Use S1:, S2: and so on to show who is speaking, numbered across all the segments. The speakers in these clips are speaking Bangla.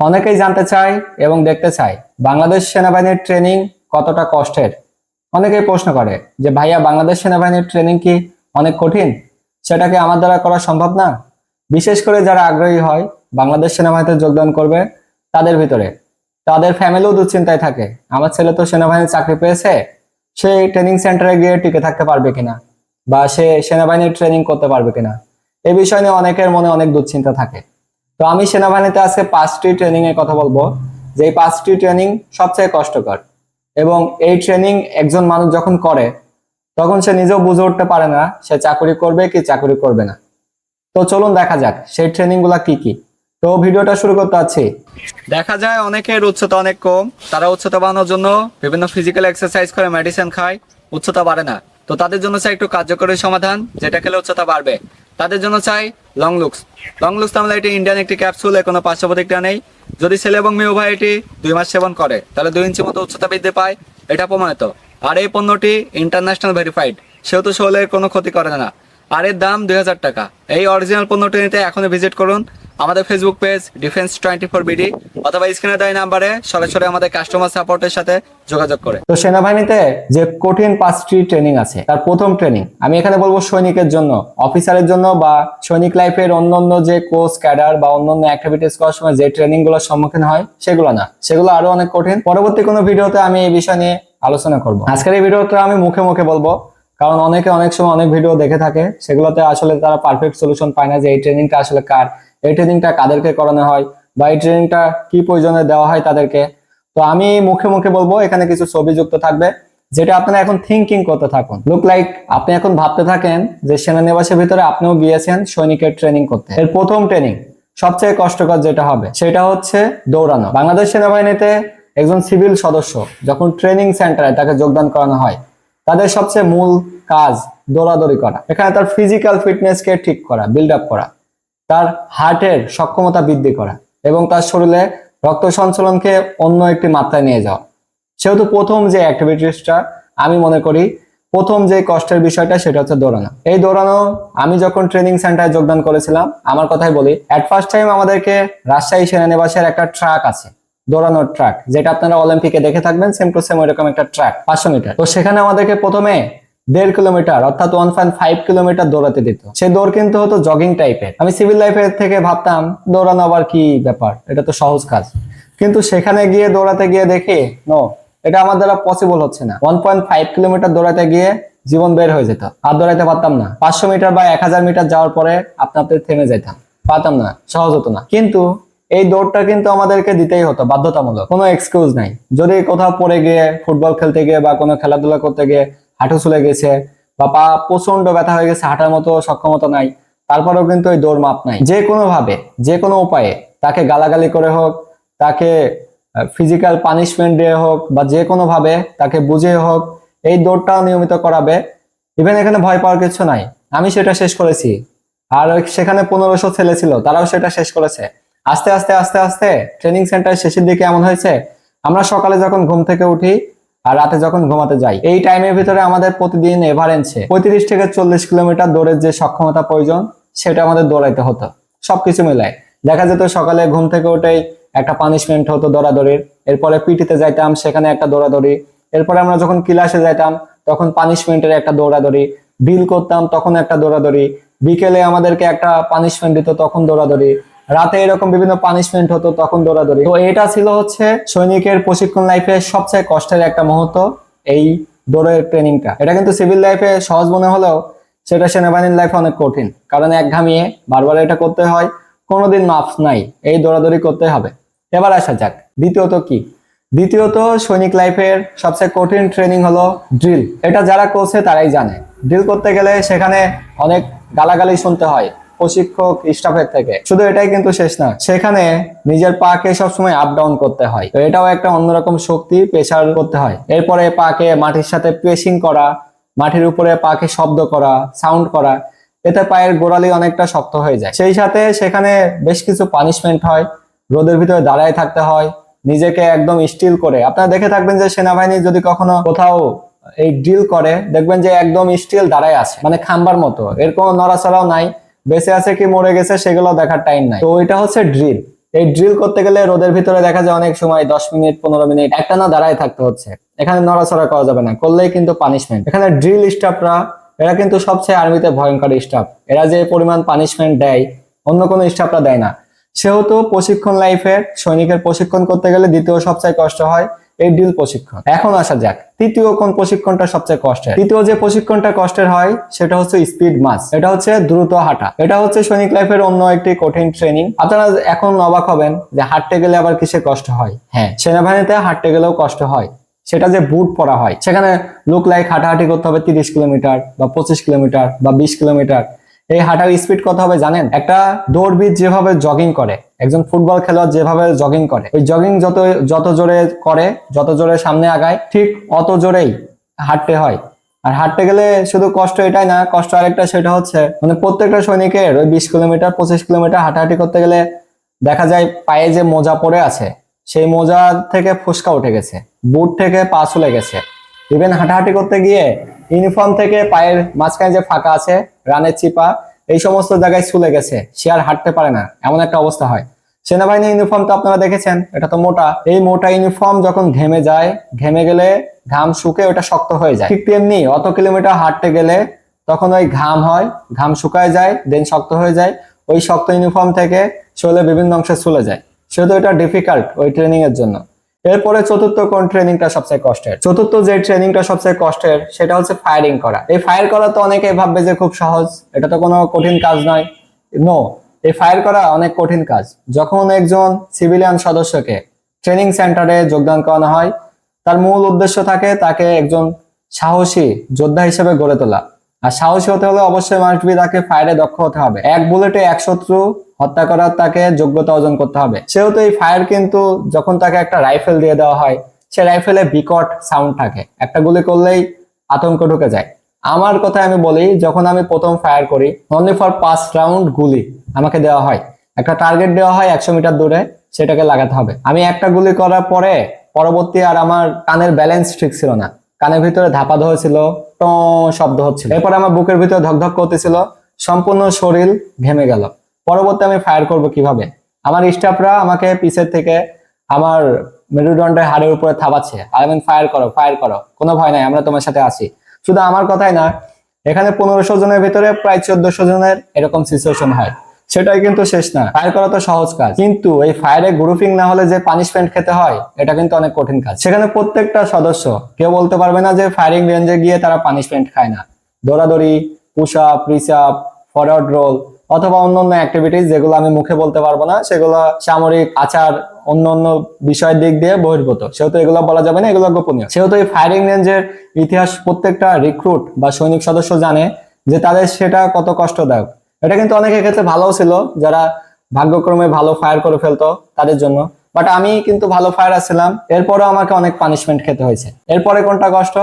S1: অনেকেই জানতে চায় এবং দেখতে চায়, বাংলাদেশ সেনাবাহিনীর ট্রেনিং কতটা কষ্টের? অনেকেই প্রশ্ন করে যে, ভাইয়া, বাংলাদেশ সেনাবাহিনীর ট্রেনিং কি অনেক কঠিন? সেটাকে আমার দ্বারা করা সম্ভব না? বিশেষ করে যারা আগ্রহী হয়, বাংলাদেশ সেনাবাহিনীতে যোগদান করবে তাদের ভিতরে। তাদের ফ্যামিলিও দুশ্চিন্তায় থাকে। আমার ছেলে তো সেনাবাহিনীর চাকরি পেয়েছে, সে ট্রেনিং সেন্টারে গিয়ে টিকে থাকতে পারবে কিনা? বা সে সেনাবাহিনীর ট্রেনিং করতে পারবে কিনা? এ বিষয় নিয়ে অনেকের মনে অনেক দুশ্চিন্তা থাকে। তো আমি সেনাবাহিনীতে আজকে পাঁচটি ট্রেনিং এর কথা বলব। যে এই পাঁচটি ট্রেনিং সবচেয়ে কষ্টকর এবং এই ট্রেনিং একজন মানুষ যখন করে, তখন সে নিজেও বুঝে উঠতে পারে না সে চাকরি করবে কি চাকরি করবে না। তো চলুন দেখা যাক, সেই ট্রেনিংগুলা কি কি। তো ভিডিওটা শুরু করতে আছি দেখা যায় অনেকের উচ্চতা অনেক কম, তারা উচ্চতা বাড়ানোর জন্য বিভিন্ন ফিজিক্যাল এক্সারসাইজ করে মেডিসিন খায়, উচ্চতা বাড়ে না। তো তাদের জন্য চাই একটু কার্যকরী সমাধান, যেটা খেলে উচ্চতা বাড়বে। তাদের জন্য চাই লং লুকস লং লুকস তাহলে এটি ইন্ডিয়ান একটি ক্যাপসুল কোনো পার্শ্ব প্রতিক্রিয়া নেই। যদি ছেলে এবং মেয়ে উভয় এটি দুই মাস সেবন করে, তাহলে দুই ইঞ্চি মতো উচ্চতা বৃদ্ধি পায়। এটা প্রমাণিত। আর এই পণ্যটি ইন্টারন্যাশনাল ভেরিফাইড সেহেতু শরীরের কোনো ক্ষতি করে না। আর এর দাম দুই হাজার টাকা। এই অরিজিনাল পণ্যটি নিতে এখনই ভিজিট করুন। আমাদের Facebook page defence twenty four BD অথবা স্ক্রিনে দেয় নাম্বারে সরাসরি আমাদের কাস্টমার সাপোর্টের সাথে যোগাযোগ করে। তো সেনাবাহিনীতে যে কঠিন পাঁচটি ট্রেনিং আছে, তার প্রথম ট্রেনিং আমি এখানে বলব সৈনিকের জন্য অফিসারের জন্য বা সৈনিক লাইফের অন্যান্য যে কোর্স ক্যাডার বা অন্যান্য অ্যাক্টিভিটিস করার সময় যে ট্রেনিংগুলোর সম্মুখীন হয়, সেগুলো না। সেগুলো আরও অনেক কঠিন। পরবর্তী কোনো ভিডিওতে আমি এই বিষয় নিয়ে আলোচনা করব। আজকের এই ভিডিওটা আমি মুখে মুখে বলব কারণ অনেকে অনেক সময় অনেক ভিডিও দেখে থাকে, সেগুলোতে আসলে তারা পারফেক্ট সলিউশন পায় না যে এই ট্রেনিংটা আসলে কার, এই ট্রেনিংটা কাদেরকে করানো হয় বা এই ট্রেনিংটা কি প্রয়োজনে দেওয়া হয় তাদেরকে। তো আমি মুখে মুখে বলব, এখানে কিছু ছবি যুক্ত থাকবে, যেটা আপনারা এখন থিঙ্কিং করতে থাকুন। লুক লাইক আপনি এখন ভাবতে থাকেন যে সেনানিবাসের ভিতরে আপনিও গিয়েছেন সৈনিকের ট্রেনিং করতে। এর প্রথম ট্রেনিং সবচেয়ে কষ্টকর যেটা হবে, সেটা হচ্ছে দৌড়ানো। বাংলাদেশ সেনাবাহিনীতে একজন সিভিল সদস্য, যখন ট্রেনিং সেন্টারে তাকে যোগদান করানো হয় তাদের সবচেয়ে মূল কাজ দৌড়াদৌড়ি করা। এখানে তার ফিজিক্যাল ফিটনেসকে ঠিক করা বিল্ড আপ করা, তার হার্টের সক্ষমতা বৃদ্ধি করা এবং তার শরীরে রক্ত সঞ্চালনকে অন্য একটি মাত্রায় নিয়ে যাওয়া। সেহেতু প্রথম যে অ্যাক্টিভিটিসটা আমি মনে করি, প্রথম যে কষ্টের বিষয়টা সেটা হচ্ছে দৌড়ানো। এই দৌড়ানো, আমি যখন ট্রেনিং সেন্টারে যোগদান করেছিলাম, আমার কথাই বলি অ্যাট ফার্স্ট টাইম আমাদেরকে রাজশাহী সেনানিবাসের একটা ট্রাক আছে। দৌড়ানোর ট্রাক যেটা আপনারা অলিম্পিকে দেখে থাকবেন সেম টু সেম ওইরকম একটা ট্রাক পাঁচশো মিটার তো সেখানে আমাদেরকে প্রথমে দেড় কিলোমিটার অর্থাৎ ওয়ান পয়েন্ট ফাইভ কিলোমিটার দৌড়াতে দিত। সে দৌড় কিন্তু হতো জগিং টাইপের আমি সিভিল লাইফের থেকে ভাবতাম, দৌড়ানো আবার কি ব্যাপার? এটা তো সহজ কাজ। কিন্তু সেখানে গিয়ে দৌড়াতে গিয়ে দেখি নো এটা আমার দ্বারা পসিবল হচ্ছে না। ওয়ান পয়েন্ট ফাইভ কিলোমিটার দৌড়াতে গিয়ে জীবন বের হয়ে যেত। আর দৌড়াইতে পারতাম না। পাঁচশো মিটার বা এক হাজার মিটার যাওয়ার পরে আপনা আপনি থেমে যেতাম পারতাম না, সহজ হতো না। কিন্তু এই দৌড়টা কিন্তু আমাদেরকে দিতেই হতো, বাধ্যতামূলক। কোনো এক্সকিউজ নাই। যদি কোথাও পড়ে গিয়ে ফুটবল খেলতে গিয়ে বা কোনো খেলাধুলা করতে গিয়ে হাঁটু চলে গেছে বা পা প্রচণ্ড ব্যথা হয়ে গেছে, হাঁটার মতো সক্ষমতা নাই, তারপরেও কিন্তু ওই দৌড় মাপ নাই। যে কোনো ভাবে যে কোনো উপায়ে, তাকে গালাগালি করে হোক, তাকে ফিজিক্যাল পানিশমেন্ট দিয়ে হোক বা যে কোনো ভাবে তাকে বুঝিয়ে হোক, এই দৌড়টাও নিয়মিত করাবে। ইভেন এখানে ভয় পাওয়ার কিছু নাই। আমি সেটা শেষ করেছি। আর সেখানে পনেরোশো ছেলে ছিল, তারাও সেটা শেষ করেছে। আস্তে আস্তে আস্তে আস্তে ট্রেনিং সেন্টার শেষের দিকে এমন হয়েছে, আমরা সকালে যখন ঘুম থেকে উঠি আর রাতে যখন ঘুমাতে যাই, এই টাইমের ভিতরে আমাদের প্রতিদিন এভারেন্সে পঁয়ত্রিশ থেকে চল্লিশ কিলোমিটার দৌড়ের যে সক্ষমতা প্রয়োজন, সেটা আমাদের দৌড়াইতে হতো। সবকিছু মিলায়। দেখা যেত সকালে ঘুম থেকে উঠেই একটা পানিশমেন্ট হতো দৌড়াদৌড়ির, এরপরে পিটিতে যাইতাম, সেখানে একটা দৌড়াদৌড়ি, এরপরে আমরা যখন ক্লাসে যাইতাম, তখন পানিশমেন্টের একটা দৌড়াদৌড়ি বিল করতাম, তখন একটা দৌড়াদৌড়ি, বিকেলে আমাদেরকে একটা পানিশমেন্ট দিত, তখন দৌড়াদৌড়ি রাতে এরকম বিভিন্ন পানিশমেন্ট হতো তখন দৌড়াদৌড়ি। তো এটা ছিল হচ্ছে সৈনিকের প্রশিক্ষণ লাইফে সবচেয়ে কষ্টের একটা মুহূর্ত এই দৌড়ের ট্রেনিংটা এটা কিন্তু সিভিল লাইফে সহজ মনে হলেও সেটা সেনাবাহিনীর লাইফে অনেক কঠিন। কারণ এক ঘামিয়ে বারবার এটা করতে হয়, কোনোদিন মাফ নাই, এই দৌড়াদৌড়ি করতে হবে। এবার আসা যাক, দ্বিতীয়ত কি? দ্বিতীয়ত সৈনিক লাইফের সবচেয়ে কঠিন ট্রেনিং হলো ড্রিল এটা যারা করছে তারাই জানে। ড্রিল করতে গেলে সেখানে অনেক গালাগালি শুনতে হয়। প্রশিক্ষক স্টাফের থেকে। শুধু এটাই কিন্তু শেষ না, সেখানে নিজের পাকে সবসময় আপ ডাউন করতে হয়। তো এটাও একটা অন্যরকম শক্তি প্রেশার করতে হয়। এরপরে পাকে মাটির সাথে প্রেসিং করা, মাটির উপরে পাকে শব্দ করা সাউন্ড করা, এতে পায়ের গোড়ালি অনেকটা শক্ত হয়ে যায়। সেই সাথে সেখানে বেশ কিছু পানিশমেন্ট হয়, রোদের ভিতরে দাঁড়ায় থাকতে হয়, নিজেকে একদম স্টিল করে। আপনারা দেখে থাকবেন যে সেনাবাহিনী যদি কখনো কোথাও এই ড্রিল করে, দেখবেন যে একদম স্টিল দাঁড়ায় আছে মানে খাম্বার মতো। এর কোনো নড়াচড়াও নাই। বেঁচে আছে কি মরে গেছে সেগুলো দেখার টাইম নাই। তো এটা হচ্ছে ড্রিল এই ড্রিল করতে গেলে রোদের ভিতরে দেখা যায় অনেক সময় দশ মিনিট, পনেরো মিনিট, একটা না দাঁড়ায় থাকতে হচ্ছে। এখানে নড়াচড়া করা যাবে না, করলেই কিন্তু পানিশমেন্ট এখানে ড্রিল স্টাফরা এরা কিন্তু সবচেয়ে আর্মিতে ভয়ঙ্কর স্টাফ এরা যে পরিমাণ পানিশমেন্ট দেয়, অন্য কোনো স্টাফরা দেয় না। সেহেতু প্রশিক্ষণ লাইফের সৈনিকের প্রশিক্ষণ করতে গেলে দ্বিতীয় সবচেয়ে কষ্ট হয় এই ড্রিল প্রশিক্ষণ। এখন আসা যাক, তৃতীয় কোন প্রশিক্ষণটা সবচেয়ে কষ্টের? তৃতীয় যে প্রশিক্ষণটা কষ্টের হয়, সেটা হচ্ছে স্পিড মাস। এটা হচ্ছে দ্রুত হাঁটা। এটা হচ্ছে সৈনিক লাইফের অন্য একটি কঠিন ট্রেনিং আপনারা এখন অবাক হবেন যে হাঁটতে গেলে আবার কিসে কষ্ট হয়? হ্যাঁ সেনাবাহিনীতে হাঁটতে গেলেও কষ্ট হয়। সেটা যে বুট পরা হয়। সেখানে লুক লাইক হাঁটাহাঁটি করতে হবে তিরিশ কিলোমিটার বা পঁচিশ কিলোমিটার বা বিশ কিলোমিটার। এই হাঁটার স্পিড কত হবে জানেন? একটা দৌড়বিদ যেভাবে জগিং করে, একজন ফুটবল খেলোয়াড় যেভাবে জগিং করে ওই জগিং যত যত জোরে করে, যত জোরে সামনে আগায়, ঠিক অত জোরেই হাঁটতে হয়। আর হাঁটতে গেলে শুধু কষ্ট এটাই না, কষ্ট আরেকটা সেটা হচ্ছে মানে প্রত্যেকটা সৈনিকের ওই বিশ কিলোমিটার, পঁচিশ কিলোমিটার হাঁটাহাঁটি করতে গেলে দেখা যায় পায়ে যে মোজা পড়ে আছে, সেই মোজা থেকে ফুসকা উঠে গেছে, বুট থেকে পা চলে গেছে। ইভেন হাঁটাহাঁটি করতে গিয়ে ইউনিফর্ম থেকে পায়ের মাঝখানে যে ফাঁকা আছে রানের চিপা, এই সমস্ত জায়গায় চলে গেছে, সে আর হাঁটতে পারে না, এমন একটা অবস্থা হয়। সেনাবাহিনীর ইউনিফর্ম তো আপনারা দেখেছেন, এটা তো মোটা। এই মোটা ইউনিফর্ম যখন ঘেমে যায়, ঘেমে গেলে ঘাম শুকে ওটা শক্ত হয়ে যায়। ঠিক তেমনি অত কিলোমিটার হাঁটতে গেলে তখন ওই ঘাম হয়, ঘাম শুকায় যায় দেন শক্ত হয়ে যায়। ওই শক্ত ইউনিফর্ম থেকে শরীরে বিভিন্ন অংশে চলে যায়। সেহেতু এটা ডিফিকাল্ট ওই ট্রেনিং এর জন্য। এরপরে চতুর্থ কোন ট্রেনিংটা সবচেয়ে কষ্টের? চতুর্থ যে ট্রেনিংটা সবচেয়ে কষ্টের, সেটা হচ্ছে ফায়ারিং করা। এই ফায়ার করা তো অনেকে ভাববে যে খুব সহজ, এটা তো কোনো কঠিন কাজ নয়। নো এই ফায়ার করা অনেক কঠিন কাজ। যখন একজন সিভিলিয়ান সদস্যকে ট্রেনিং সেন্টারে যোগদান করানো হয়, তার মূল উদ্দেশ্য থাকে তাকে একজন সাহসী যোদ্ধা হিসেবে গড়ে তোলা। আর সাহসী হতে হলে অবশ্যই বি তাকে ফায়ারে দক্ষ হতে হবে। এক বুলেটে এক শত্রু হত্যা করার তাকে যোগ্যতা অর্জন করতে হবে। সেহেতু এই ফায়ার কিন্তু যখন তাকে একটা রাইফেল দিয়ে দেওয়া হয়, সে রাইফেলে বিকট সাউন্ড থাকে। একটা গুলি করলেই আতঙ্ক ঢুকে যায়। আমার কথা আমি বলি, যখন আমি প্রথম ফায়ার করি অনলি ফর পাঁচ রাউন্ড গুলি আমাকে দেওয়া হয়। একটা টার্গেট দেওয়া হয় একশো মিটার দূরে, সেটাকে লাগাতে হবে। আমি একটা গুলি করার পরে পরবর্তী আর আমার কানের ব্যালেন্স ঠিক ছিল না। কানের ভিতরে ধাপা ধরেছিল, ট শব্দ হচ্ছিল। এরপরে আমার বুকের ভিতরে ধকধক করতেছিল, সম্পূর্ণ শরীর ঘেমে গেল। পরবর্তী আমি ফায়ার করব কীভাবে? আমার স্টাফরা আমাকে পিছের থেকে আমার মেরুদণ্ডের হাড়ের উপরে থাবাচ্ছে। আর আমি ফায়ার করো ফায়ার করো। কোনো ভয় নাই, আমরা তোমার সাথে আছি। শুধু আমার কথাই না, এখানে পনেরোশো জনের ভিতরে প্রায় চোদ্দশো জনের এরকম সিচুয়েশন হয়। সেটাই কিন্তু শেষ না। ফায়ার করা তো সহজ কাজ। কিন্তু এই ফায়ারে গ্রুপিং না হলে যে পানিশমেন্ট খেতে হয়, এটা কিন্তু অনেক কঠিন কাজ। সেখানে প্রত্যেকটা সদস্য, কেউ বলতে পারবে না যে ফায়ারিং রেঞ্জে গিয়ে তারা পানিশমেন্ট খায় না। দৌড়াদৌড়ি push up reach up forward roll অথবা অন্য অন্য অ্যাক্টিভিটিস যেগুলো আমি মুখে বলতে পারব না, সেগুলো সামরিক আচার অন্য অন্য বিষয়ের দিক দিয়ে বহির্ভূত। সেহেতু এগুলো বলা যাবে না, এগুলো গোপনীয়। সেহেতু এই ফায়ারিং রেঞ্জের ইতিহাস প্রত্যেকটা রিক্রুট বা সৈনিক সদস্য জানে যে তাদের সেটা কত কষ্টদায়ক। এটা কিন্তু অনেকের ক্ষেত্রে ভালোও ছিল, যারা ভাগ্যক্রমে ভালো ফায়ার করে ফেলতো তাদের জন্য। বাট আমি কিন্তু ভালো ফায়ার আসছিলাম, এরপরেও আমাকে অনেক পানিশমেন্ট খেতে হয়েছে। এরপরে কোনটা কষ্ট?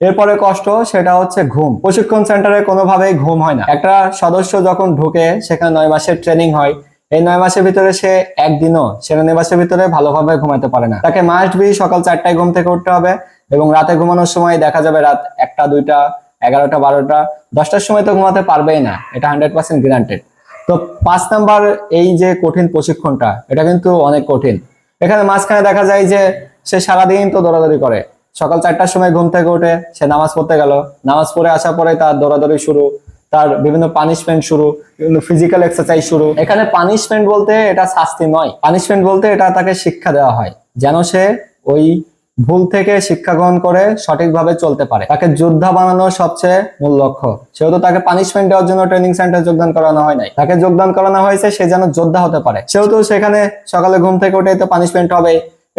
S1: এরপরে কষ্ট সেটা হচ্ছে ঘুম। প্রশিক্ষণ সেন্টারে কোনোভাবেই ঘুম হয় না। একটা সদস্য যখন ঢুকে, সেখানে নয় মাসের ট্রেনিং হয়। এই নয় মাসের ভিতরে সে একদিনও সে নয় মাসের ভিতরে ভালোভাবে ঘুমাতে পারে না। তাকে মাস্ট বি সকাল চারটায় ঘুম থেকে উঠতে হবে এবং রাতে ঘুমানোর সময় দেখা যাবে রাত একটা, দুইটা এগারোটা, বারোটা, দশটার সময় তো ঘুমাতে পারবেই না। এটা হান্ড্রেড পার্সেন্ট গ্যারান্টেড তো পাঁচ নাম্বার এই যে কঠিন প্রশিক্ষণটা, এটা কিন্তু অনেক কঠিন। এখানে মাঝখানে দেখা যায় যে সে সারাদিন তো দৌড়াদৌড়ি করে। সকাল চারটার সময় ঘুম থেকে উঠে সে নামাজ পড়তে গেল। নামাজ পড়ে আসার পরে তার দৌড়াদৌড়ি শুরু, তার বিভিন্ন পানিশমেন্ট শুরু, বিভিন্ন ফিজিক্যাল এক্সারসাইজ শুরু। এখানে পানিশমেন্ট বলতে এটা শাস্তি নয়। পানিশমেন্ট বলতে এটা তাকে শিক্ষা দেওয়া হয়। যেন সে ওই ভুল থেকে শিক্ষা গ্রহণ করে সঠিকভাবে চলতে পারে। তাকে যোদ্ধা বানানো সবচেয়ে মূল লক্ষ্য। সেহেতু তাকে পানিশমেন্ট দেওয়ার জন্য ট্রেনিং সেন্টার যোগদান করানো হয় নাই। তাকে যোগদান করানো হয়েছে, সে যেন যোদ্ধা হতে পারে। সেহেতু সেখানে সকালে ঘুম থেকে উঠে তো পানিশমেন্ট হবে,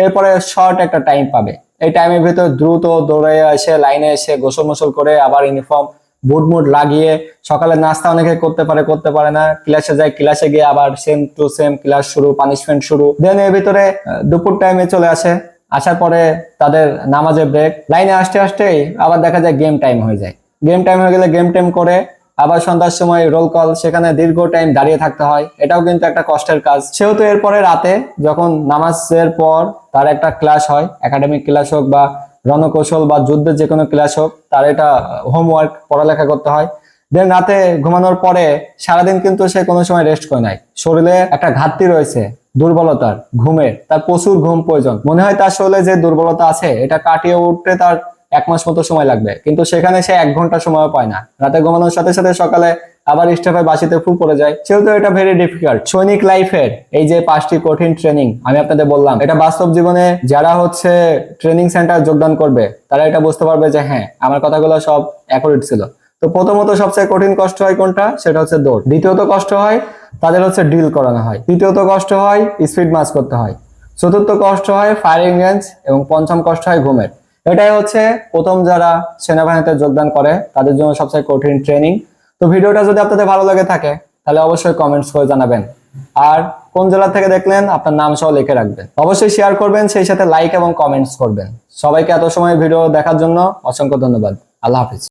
S1: এরপরে শর্ট একটা টাইম পাবে। এই টাইমের ভিতর দ্রুত দৌড়ে এসে লাইনে এসে গোসল মোসল করে আবার ইউনিফর্ম বুট মুট লাগিয়ে সকালে নাস্তা অনেকে করতে পারে করতে পারে না। ক্লাসে যায় ক্লাসে গিয়ে আবার সেম টু সেম ক্লাস শুরু পানিশমেন্ট শুরু। দেন এর ভিতরে দুপুর টাইমে চলে আসে। আসার পরে তাদের নামাজের ব্রেক লাইনে আসতে আসতেই আবার দেখা যায় গেম টাইম হয়ে যায়। গেম টাইম হয়ে গেলে গেম টাইম করে আবার সন্ধ্যার সময় রোল কল সেখানে দীর্ঘ টাইম দাঁড়িয়ে থাকতে হয়। এটাও কিন্তু একটা কষ্টের কাজ। সেহেতু এরপরে রাতে যখন নামাজের পর তার একটা ক্লাস হয় একাডেমিক ক্লাস হোক বা রণকৌশল বা যুদ্ধের যে কোনো ক্লাস হোক, তার এটা হোমওয়ার্ক পড়ালেখা করতে হয়। দেন রাতে ঘুমানোর পরে সারাদিন কিন্তু সে কোনো সময় রেস্ট করে নাই। শরীরে একটা ঘাটতি রয়েছে। দুর্বলতার, ঘুমের, তার প্রচুর ঘুম প্রয়োজন। মনে হয় তার শরীরে যে দুর্বলতা আছে, এটা কাটিয়ে উঠতে তার এক মাস মতো সময় লাগবে। কিন্তু সেখানে সে এক ঘণ্টা সময় পায় না। রাতে ঘুমানোর সাথে সাথে সকালে আবার স্টেপে বাসিতে ফু পড়ে যায়। সেহেতু এটা ভেরি ডিফিকাল্ট সৈনিক লাইফের এই যে পাঁচটি কঠিন ট্রেনিং আমি আপনাদের বললাম, এটা বাস্তব জীবনে যারা হচ্ছে ট্রেনিং সেন্টার যোগদান করবে, তারা এটা বুঝতে পারবে যে হ্যাঁ আমার কথাগুলো সব অ্যাকুরেট ছিল। তো প্রথমত সবচেয়ে কঠিন কষ্ট হয় কোনটা? সেটা হচ্ছে দৌড়। দ্বিতীয়ত কষ্ট হয়, তাদের হচ্ছে ড্রিল করানো হয়। তৃতীয়ত কষ্ট হয় স্পিড মাস করতে হয়। চতুর্থ কষ্ট হয় ফায়ারিং রেঞ্জ এবং পঞ্চম কষ্ট হয় ঘুমের। এটাই হচ্ছে প্রথম যারা সেনাবাহিনীতে যোগদান করে, তাদের জন্য সবচেয়ে কঠিন ট্রেনিং তো ভিডিওটা যদি আপনাদের ভালো লাগে থাকে, তাহলে অবশ্যই কমেন্টস করে জানাবেন। আর কোন জেলা থেকে দেখলেন, আপনার নাম সহ লিখে রাখবেন। অবশ্যই শেয়ার করবেন, সেই সাথে লাইক এবং কমেন্টস করবেন। সবাইকে এত সময় ভিডিও দেখার জন্য অসংখ্য ধন্যবাদ। আল্লাহ হাফিজ।